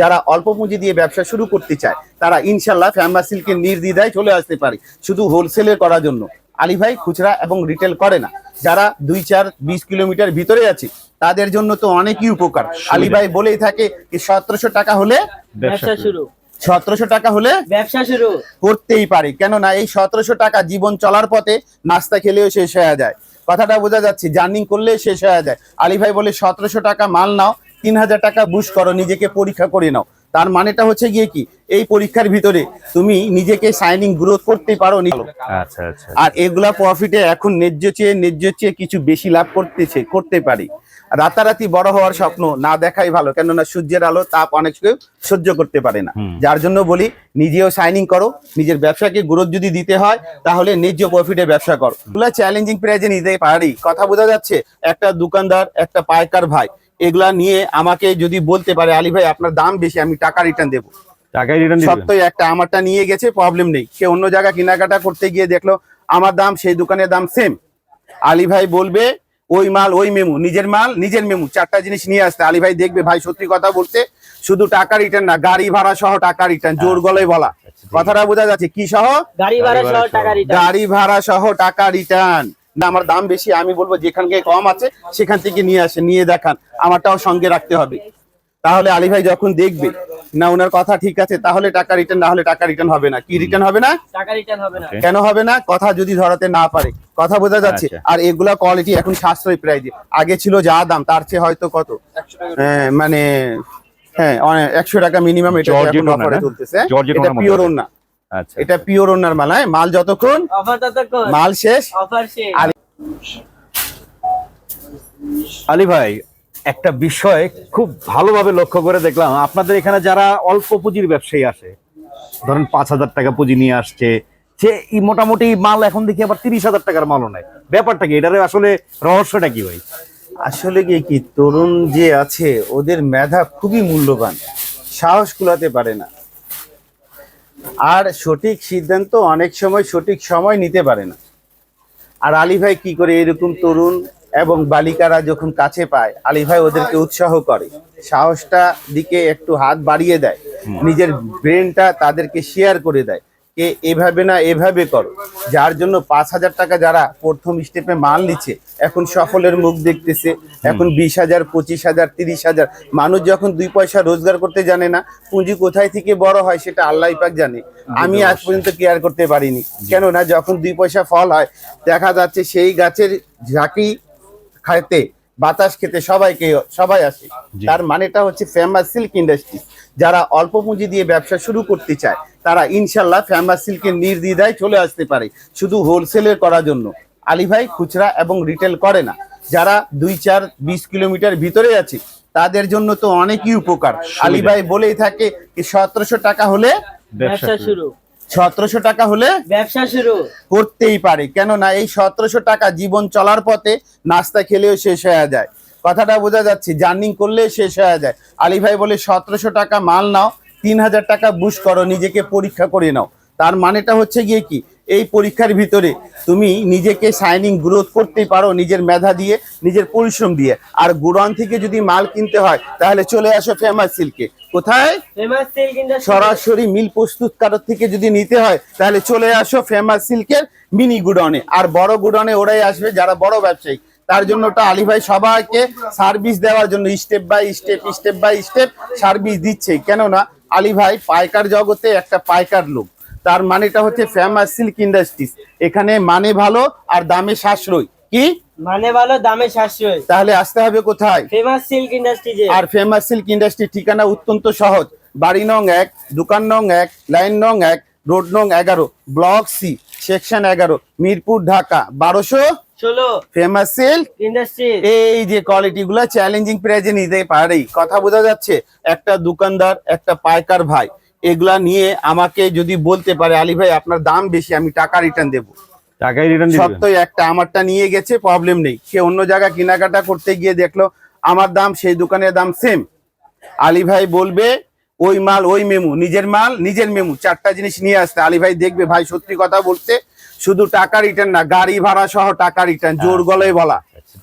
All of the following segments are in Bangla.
যারা অল্প পুঁজি দিয়ে ব্যবসা শুরু করতে চায় তারা ইনশাল্লাহ ফ্যাম্বা সিল্কের নির্দ্বিধায় চলে আসতে পারে শুধু হোলসেলে করার জন্য। আলী ভাই খুচরা এবং রিটেল করে না যারা দুই চার বিশ কিলোমিটার ভিতরে আছে তাদের জন্য তো অনেকই উপকার। আলী ভাই বলেই থাকে কি সতেরোশো টাকা হলে ব্যবসা শুরু। সতেরোশো টাকা হলে ব্যবসা শুরু। করতেই পারে কেননা এই সতেরোশো টাকা জীবন চলার পথে নাস্তা খেলেও শেষ হয়ে যায়। কথাটা বোঝা যাচ্ছে জার্নিং করলে শেষ হয়ে যায়। আলী ভাই বলে সতেরোশো টাকা মাল নাও তিন হাজার টাকা বুশ করো নিজেকে পরীক্ষা করে নাও। তার মানেটা হচ্ছে গিয়ে কি? এই পরীক্ষার ভিতরে তুমি নিজেকে সাইনিং গ্রোথ করতে পারো নি আচ্ছা আচ্ছা আর এগুলা প্রফিটে এখন ন্যায্য চেয়ে ন্যায্য চেয়ে কিছু বেশি লাভ করতেছে করতে পারি। রাতারাতি বড় হওয়ার স্বপ্ন না দেখাই ভালো কেননা সূর্যের আলো তাপ অনেক সহ্য করতে পারে না। যার জন্য বলি নিজেও সাইনিং করো নিজের ব্যবসাকে গ্রোথ যদি দিতে হয় তাহলে ন্যায্য প্রফিটে ব্যবসা করো। এগুলা চ্যালেঞ্জিং প্রাইজে নিতে পারি। কথা বোঝা যাচ্ছে একটা দোকানদার একটা পাইকার ভাই এগুলা নিয়ে আমাকে যদি বলতে পারে আলী ভাই আপনার দাম বেশি আমি টাকা রিটার্ন দেবো। টাকাই রিটার্ন সত্যই একটা আমারটা নিয়ে গেছে প্রবলেম নেই। সে অন্য জায়গা কেনাকাটা করতে গিয়ে দেখল আমার দাম সেই দোকানের দাম সেম আলী ভাই বলবে ওই মাল ওই মেমু নিজের মাল নিজের মেমু চারটা জিনিস নিয়ে আসতে। আলী ভাই দেখবে ভাই সত্যি কথা বলতে শুধু টাকা রিটার্ন না গাড়ি ভাড়া সহ টাকা রিটার্ন জোর গলায় বলা। কথাটা বোঝা যাচ্ছে কি সহ? গাড়ি ভাড়া সহ টাকা রিটার্ন গাড়ি ভাড়া সহ টাকা রিটার্ন না আমার দাম বেশি আমি বলব যেখান থেকে কম আছে সেখান থেকে নিয়ে আসে নিয়ে দেখান। আমারটাও সঙ্গে রাখতে হবে। তাহলে আলী ভাই যখন দেখবে না ওনার কথা ঠিক আছে তাহলে টাকা রিটার্ন না হলে টাকা রিটার্ন হবে না। কি রিটার্ন হবে না? টাকা রিটার্ন হবে না। কেন হবে না? কথা যদি ধরাতে না পারে। কথা বোঝা যাচ্ছে। আচ্ছা। আর এগুলা কোয়ালিটি এখন সাশ্রয়ী প্রাইজে আগে ছিল যা দাম তার চেয়ে হয়তো কত? হ্যাঁ, মানে হ্যাঁ একশো টাকা মিনিমাম এটা না? চলতেছে। এটা পিওর আছে। আচ্ছা এটা পিওর ওনার মাল হ্যাঁ? মাল যতক্ষণ অফার ততক্ষণ। মাল শেষ। অফার শেষ। আলী ভাই একটা বিষয় খুব ভালোভাবে লক্ষ্য করে দেখলাম। আপনাদের এখানে যারা অল্প পুঁজির ব্যবসায়ী আসে ধরেন পাঁচ হাজার টাকা পুঁজি নিয়ে আসছে সে এই মোটামুটি মাল এখন দেখি আবার তিরিশ হাজার টাকার মালও নেয়। ব্যাপারটা কি? এটার আসলে রহস্যটা কি ভাই? আসলে কি কি তরুণ যে আছে ওদের মেধা খুবই মূল্যবান। সাহস কুলাতে পারে না। আর সঠিক সিদ্ধান্ত অনেক সময় সঠিক সময় নিতে পারে না। আর আলী ভাই কি করে? এরকম তরুণ এবং বালিকারা যখন কাছে পায় আলী ভাই ওদেরকে উৎসাহ করে সাহসটা দিকে একটু হাত বাড়িয়ে দেয় নিজের ব্রেনটা তাদেরকে শেয়ার করে দেয়। কে এভাবে না এভাবে করো। যার জন্য পাঁচ হাজার টাকা যারা প্রথম স্টেপে মাল নিচ্ছে এখন সফলের মুখ দেখতেছে এখন বিশ হাজার পঁচিশ হাজার তিরিশ হাজার মানুষ যখন দুই পয়সা রোজগার করতে জানে না পুঁজি কোথায় থেকে বড় হয় সেটা আল্লাহ পাক জানে। আমি আজ পর্যন্ত কেয়ার করতে পারিনি। কেননা যখন দুই পয়সা ফল হয় দেখা যাচ্ছে সেই গাছের ঝাঁকি খাইতে বাতাস খেতে সবাইকে সবাই আসে। তার মানেটা হচ্ছে ফেমাস সিল্ক ইন্ডাস্ট্রি যারা অল্প পুঁজি দিয়ে ব্যবসা শুরু করতে চায় তারা ইনশাল্লাহ ফেমাস সিল্কের নির্দ্বিধায় চলে আসতে পারে। শুধু হোলসেলের করার জন্য। আলী ভাই খুচরা এবং রিটেল করে না। যারা দুই চার বিশ কিলোমিটার ভিতরে আছে তাদের জন্য তো অনেকই উপকার। আলী ভাই বলেই থাকে সতেরোশো টাকা হলে ব্যবসা শুরু। সতেরোশো টাকা হলে ব্যবসা শুরু। করতেই পারে। কেননা এই সতেরোশো টাকা জীবন চলার পথে নাস্তা খেলেও শেষ হয়ে যায়। কথাটা বোঝা যাচ্ছে জার্নিং করলে শেষ হয়ে যায়। আলী ভাই বলে সতেরোশো টাকা মাল নাও তিন হাজার টাকা বুশ করো নিজেকে পরীক্ষা করে নাও। তার মানেটা হচ্ছে গিয়ে কি? এই পরীক্ষার ভিতরে তুমি নিজেকে সাইনিং গ্রোথ করতেই পারো নিজের মেধা দিয়ে নিজের পরিশ্রম দিয়ে। আর গুড়ন থেকে যদি মাল কিনতে হয় তাহলে চলে আসো ফেমাস সিল্কে কোথায়? সরাসরি মিল প্রস্তুতকারক থেকে যদি নিতে হয় তাহলে চলে আসো ফেমাস সিল্কের মিনি গুডনে। আর বড় গুডনে ওরাই আসবে যারা বড় ব্যবসায়ী। তার জন্য ওটা আলী ভাই সবাইকে সার্ভিস দেওয়ার জন্য step by step step by step service দিচ্ছে। কেননা আলী ভাই পাইকার জগতে একটা পাইকার লোক। তার মানেটা হচ্ছে ফেমাস সিল্ক ইন্ডাস্ট্রিজ এখানে মানে ভালো আর দামে সাশ্রয়। কি? মানে ভালো দামে সাশ্রয়। তাহলে আসতে হবে কোথায়? ফেমাস সিল্ক ইন্ডাস্ট্রিজে আর ফেমাস সিল্ক ইন্ডাস্ট্রি ঠিকানা অত্যন্ত সহজ। বাড়ি নং এক দোকান নং এক লাইন নং এক রোড নং এগারো ব্লক সি সেকশন এগারো মিরপুর ঢাকা। বারোশো ষোলো ফেমাস সিল্ক ইন্ডাস্ট্রি এই যে কোয়ালিটি গুলো চ্যালেঞ্জিং প্রাইজে নিতে কথা বোঝা যাচ্ছে একটা দোকানদার একটা পাইকার ভাই এগুলা নিয়ে আমাকে যদি বলতে পারে আলী ভাই আপনার দাম বেশি আমি টাকা রিটার্ন দেবো। টাকাই রিটার্ন সত্যই একটা আমারটা নিয়ে গেছে প্রবলেম নেই। সে অন্য জায়গা কেনাকাটা করতে গিয়ে দেখল আমার দাম সেই দোকানের দাম সেম আলী ভাই বলবে ওই মাল ওই মেমু নিজের মাল নিজের মেমু চারটা জিনিস নিয়ে আসতে। আলী ভাই দেখবে ভাই সত্যি কথা বলতে শুধু টাকা রিটার্ন না গাড়ি ভাড়া সহ টাকা রিটার্ন জোর গলায় বলা।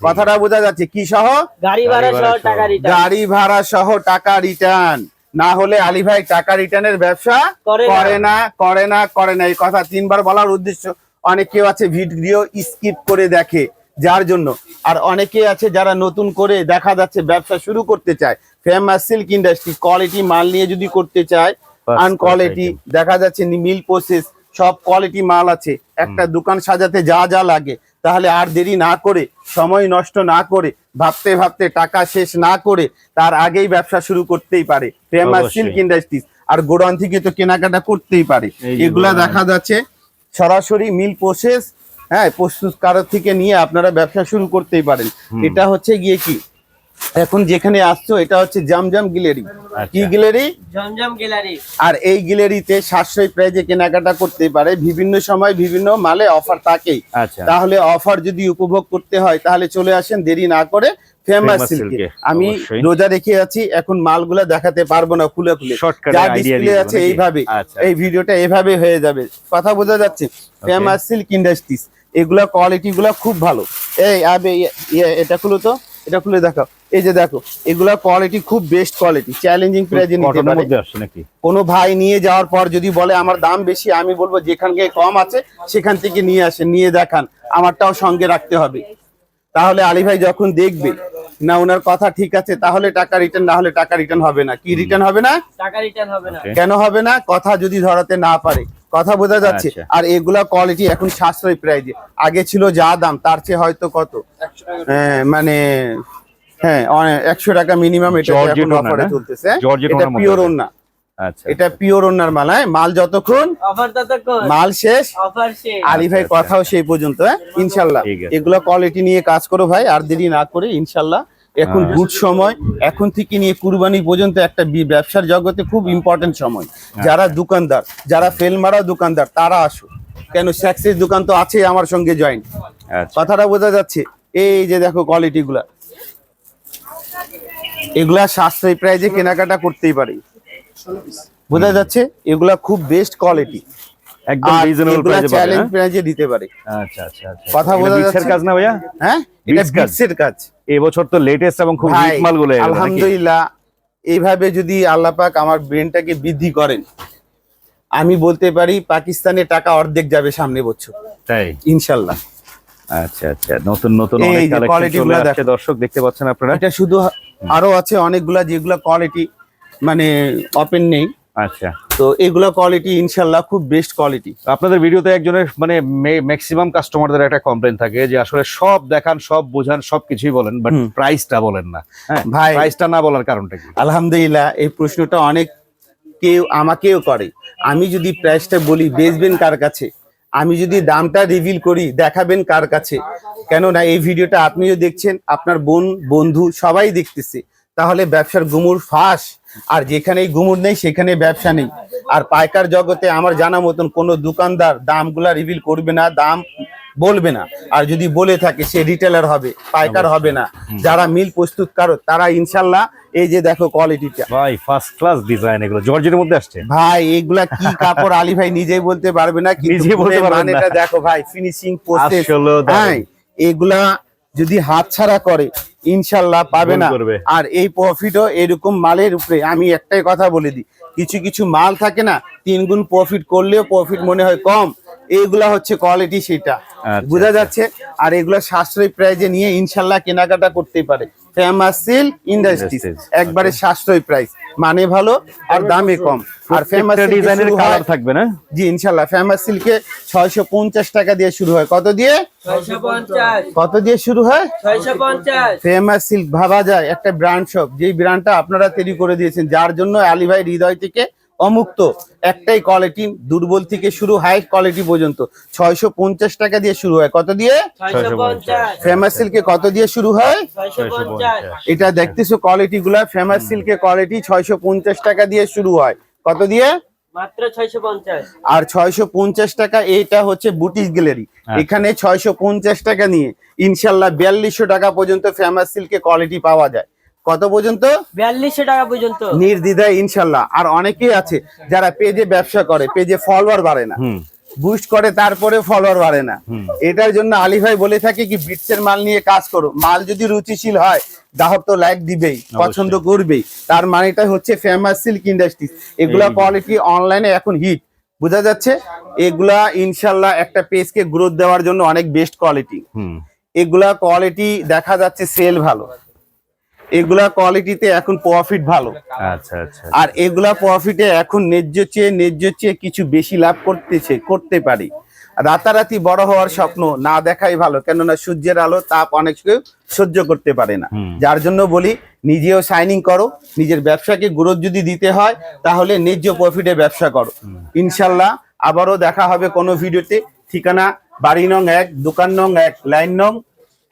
কথাটা বোঝা যাচ্ছে কি সহ? গাড়ি ভাড়া সহ টাকা রিটার্ন গাড়ি ভাড়া সহ টাকা রিটার্ন না হলে আলী ভাই টাকা রিটার্নের ব্যবসা করে না। করে না করে না এই কথা তিনবার বলার উদ্দেশ্য অনেক কেউ আছে ভিডিও স্কিপ করে দেখে যার জন্য। আর অনেকে আছে যারা নতুন করে দেখা যাচ্ছে ব্যবসা শুরু করতে চায়। ফেমাস সিল্ক ইন্ডাস্ট্রি কোয়ালিটি মাল নিয়ে যদি করতে চায় First আন কোয়ালিটি দেখা যাচ্ছে মিল প্রসেস সব কোয়ালিটি মাল আছে। একটা দোকান সাজাতে যা যা লাগে তাহলে আর দেরি না করে সময় নষ্ট না করে ভাবতে ভাবতে টাকা শেষ না করে তার আগেই ব্যবসা শুরু করতেই পারে। ফেমাস সিল্ক ইন্ডাস্ট্রিজ আর গোডাউন থেকে তো কেনাকাটা করতেই পারে। এগুলা দেখা যাচ্ছে সরাসরি মিল প্রসেস হ্যাঁ প্রস্তুতকারক থেকে নিয়ে আপনারা ব্যবসা শুরু করতেই পারেন। এটা হচ্ছে গিয়ে কি? এখন যেখানে আসছো এটা হচ্ছে জামজাম গিলেরি কি আচ্ছা। গিলেরি জমজম গ্যালারি। আর এই গ্যালারিতে সাশ্রয়ী প্রাইজে কেনাকাটা করতে পারে বিভিন্ন সময় বিভিন্ন মালে অফার থাকেই। আচ্ছা। তাহলে অফার যদি উপভোগ করতে হয় তাহলে চলে আসেন দেরি না করে ফেমাস সিল্কে আমি রোজা রেখে আছি এখন মালগুলা দেখাতে পারব না খুলে খুলে। Shortcut যা ডিসপ্লে আছে এইভাবে। আচ্ছা। এই ভিডিওটা এভাবে হয়ে যাবে। কথা বোঝা যাচ্ছে? ফেমাস সিল্ক ইন্ডাস্ট্রিজ এগুলা কোয়ালিটি গুলা খুব ভালো। এই আবে ইয়ে- ইয়ে, এটা খুলো তো। এটা খুলে দেখাও। এই যে দেখো এগুলা কোয়ালিটি খুব বেস্ট কোয়ালিটি চ্যালেঞ্জিং প্রাইজে নিতে পারে। মধ্যে আসছে নাকি? কোনো ভাই নিয়ে যাওয়ার পর যদি বলে আমার দাম বেশি আমি বলব যেখান থেকে কম আছে সেখান থেকে নিয়ে আসেন নিয়ে দেখান আমারটাও সঙ্গে রাখতে হবে। তাহলে আলী ভাই যখন দেখবে না ওনার কথা ঠিক আছে তাহলে টাকা রিটার্ন না হলে টাকা রিটার্ন হবে না। কি রিটার্ন হবে না? টাকা রিটার্ন হবে না। কেন হবে না? কথা যদি ধরাতে না পারে। কথা বোঝা যাচ্ছে। আচ্ছা। আর এগুলা কোয়ালিটি এখন সাশ্রয় প্রাইজে আগে ছিল যা দাম তার চেয়ে হয়তো কত? হ্যাঁ, মানে হ্যাঁ একশো টাকা মিনিমাম এটা Georgette এখন ওড়না অফারে না? চলতেছে। এটা পিওর। ওন্না আচ্ছা এটা পিওর ওন্নার মাল হ্যাঁ মাল যতক্ষণ মাল শেষ অফার শেষ। আলী ভাই আচ্ছা, কথাও সেই পর্যন্ত হ্যাঁ ইনশাল্লাহ। এগুলো কোয়ালিটি নিয়ে কাজ করো ভাই আর দেরি না করে ইনশাল্লাহ এখন হ্যাঁ। গুড সময় এখন থেকে নিয়ে কুরবানি পর্যন্ত একটা ব্যবসার জগতে খুব ইম্পর্টেন্ট সময়। হ্যাঁ। যারা দোকানদার যারা ফেল মারা দোকানদার তারা আসো কেন স্যাক্সের দোকান তো আছেই আমার সঙ্গে জয়েন্ট আচ্ছা। কথাটা বোঝা যাচ্ছে। এই যে দেখো কোয়ালিটি গুলা। এগুলা সাশ্রয়ী প্রাইজে কেনাকাটা করতেই পারি। বোঝা যাচ্ছে? এগুলা খুব বেস্ট কোয়ালিটি একদম রিজনেবল প্রাইসে চ্যালেঞ্জ প্রাইজে দিতে পারে। আচ্ছা আচ্ছা আচ্ছা। কথা বিটসের যাচ্ছে? কাজ না ভাইয়া? হ্যাঁ? এটা কাজ। বিটসের কাজ। এবছর তো লেটেস্ট এবং খুব হিট মালগুলো এলো নাকি? আলহামদুলিল্লাহ এইভাবে যদি আল্লাহ পাক আমার ব্রেনটাকে বৃদ্ধি করেন আমি বলতে পারি পাকিস্তানে টাকা অর্ধেক যাবে সামনে বছর। তাই? ইনশাল্লাহ। আচ্ছা আচ্ছা। নতুন নতুন অনেক কালেকশন চলে গুলো আসছে দর্শক দেখতে পাচ্ছেন আপনারা? এটা শুধু আরও আছে অনেকগুলা যেগুলা কোয়ালিটি মানে ওপেন নেই। আচ্ছা। তো এগুলো কোয়ালিটি ইনশাল্লাহ খুব বেস্ট কোয়ালিটি আপনাদের ভিডিওতে একজনের মানে ম্যাক্সিমাম কাস্টমারদের একটা কমপ্লেন থাকে যে আসলে সব দেখান সব বোঝান সব কিছুই বলেন বাট প্রাইসটা বলেন না। হ্যাঁ ভাই। প্রাইসটা না বলার কারণটা কি? আলহামদুলিল্লাহ এই প্রশ্নটা অনেক কেউ আমাকেও করে। আমি যদি প্রাইসটা বলি বেচবেন কার কাছে? আমি যদি দামটা রিভিল করি দেখাবেন কার কাছে? কেননা এই ভিডিওটা আপনিও দেখছেন আপনার বোন বন্ধু সবাই দেখতেছে। তাহলে ব্যবসার গুমুর ফাঁস। আর যেখানেই গুমুর নেই সেখানে ব্যবসা নেই। আর পাইকার জগতে আমার জানা মতন কোনো দোকানদার দামগুলা রিভিল করবে না দাম বলবে না। আর যদি বলে থাকে সে রিটেলার হবে পাইকার হবে না। যারা মিল প্রস্তুতকারক তারা ইনশাল্লাহ এই যে দেখো কোয়ালিটিটা ভাই ফার্স্ট ক্লাস ডিজাইন এগুলো। জর্জের মধ্যে আসছে? ভাই এগুলা কি কাপড়? আলী ভাই নিজেই বলতে পারবে না কিন্তু নিজেই বলতে গুণের পারবেন না। মানেটা দেখো ভাই ফিনিশিং প্রসেস এগুলা যদি হাত ছাড়া করে ইনশাল্লাহ পাবে না। আর এই প্রফিটও এরকম মালের উপরে আমি একটাই কথা বলে দিই কিছু কিছু মাল থাকে না তিন গুণ প্রফিট করলেও প্রফিট মনে হয় কম এইগুলা হচ্ছে কোয়ালিটি সেটা। আচ্ছা, বোঝা আচ্ছা। যাচ্ছে? আর এগুলা সাশ্রয়ী প্রাইজে নিয়ে ইনশাল্লাহ কেনাকাটা করতেই পারে। ফেমাস সিল ইন্ডাস্ট্রিজ একবারে সাশ্রয় প্রাইস মানে ভালো আর দামে কম। আর ফেমাস ডিজাইনের কালার থাকবে না? জি ইনশাল্লাহ ফেমাস সিল্কে ছয়শো পঞ্চাশ টাকা দিয়ে শুরু হয়। কত দিয়ে? ছয়শো পঞ্চাশ। কত দিয়ে শুরু হয়? ছয়শো পঞ্চাশ। ফেমাস সিল্ক ভাবা যায়। একটা ব্র্যান্ড শপ যেই ব্র্যান্ডটা আপনারা তৈরি করে দিয়েছেন যার জন্য আলী ভাই হৃদয় থেকে অমুক্ত। একটাই কোয়ালিটি দুর্বল থেকে শুরু হাই কোয়ালিটি পর্যন্ত। ছয়শো পঞ্চাশ টাকা দিয়ে শুরু হয়। কত দিয়ে? ফেমাস সিল্কে কত দিয়ে শুরু হয়? এটা দেখতেছো কোয়ালিটি গুলা ফেমাস সিল্কের কোয়ালিটি ছয়শো পঞ্চাশ টাকা দিয়ে শুরু হয়। কত দিয়ে? মাত্র ছয়শো পঞ্চাশ। আর ছয়শো পঞ্চাশ টাকা এইটা হচ্ছে বুটিক গ্যালারি। আচ্ছা। এখানে ছয়শো পঞ্চাশ টাকা নিয়ে ইনশাল্লাহ বিয়াল্লিশশো টাকা পর্যন্ত ফেমাস সিল্কে কোয়ালিটি পাওয়া যায়। কত পর্যন্ত? বিয়াল্লিশশো টাকা পর্যন্ত। নির্দ্বিধায় ইনশাল্লাহ। আর অনেকেই আছে যারা পেজে ব্যবসা করে পেজে ফলোয়ার বাড়ে না। বুস্ট করে তারপরে ফলোয়ার বাড়ে না। এটার জন্য আলী ভাই বলে থাকে কি বিটসের মাল নিয়ে কাজ করো। মাল যদি রুচিশীল হয় গ্রাহক তো লাইক দিবেই পছন্দ করবেই। তার মানেটা হচ্ছে ফেমাস সিল্ক ইন্ডাস্ট্রি এগুলা কোয়ালিটি অনলাইনে এখন হিট বোঝা যাচ্ছে? এগুলা ইনশাল্লাহ একটা পেজকে গ্রোথ দেওয়ার জন্য অনেক বেস্ট কোয়ালিটি হুম। এগুলা কোয়ালিটি দেখা যাচ্ছে সেল ভালো। এগুলা কোয়ালিটিতে এখন প্রফিট ভালো। আচ্ছা আচ্ছা। আর এগুলা প্রফিটে এখন ন্যায্য চেয়ে ন্যায্য চেয়ে কিছু বেশি লাভ করতেছে করতে পারি। রাতারাতি বড় হওয়ার স্বপ্ন না দেখাই ভালো কেননা সূর্যের আলো তাপ অনেক সহ্য করতে পারে না। যার জন্য বলি নিজেও সাইনিং করো নিজের ব্যবসাকে গ্রোথ যদি দিতে হয় তাহলে ন্যায্য প্রফিটে ব্যবসা করো। ইনশাল্লাহ আবারও দেখা হবে কোনো ভিডিওতে ঠিকানা বাড়ি নং এক দোকান নং এক লাইন নং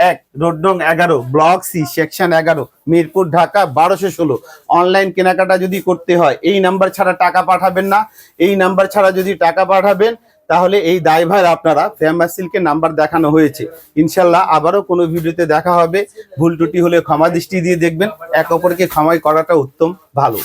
এক রোড নং এগারো, ব্লক সি, সেকশন এগারো, মিরপুর, ঢাকা, বারোশো ষোলো। অনলাইন কেনাকাটা যদি করতে হয়, এই নাম্বার ছাড়া টাকা পাঠাবেন না। এই নাম্বার ছাড়া যদি টাকা পাঠাবেন, তাহলে এই দায়ভার আপনারা ফেমাস সিল্কের নাম্বার দেখানো হয়েছে। ইনশাল্লাহ আবারও কোনো ভিডিওতে দেখা হবে। ভুল ত্রুটি হলে ক্ষমা দৃষ্টি দিয়ে দেখবেন। এক অপরকে ক্ষমাই করাটা উত্তম ভালো।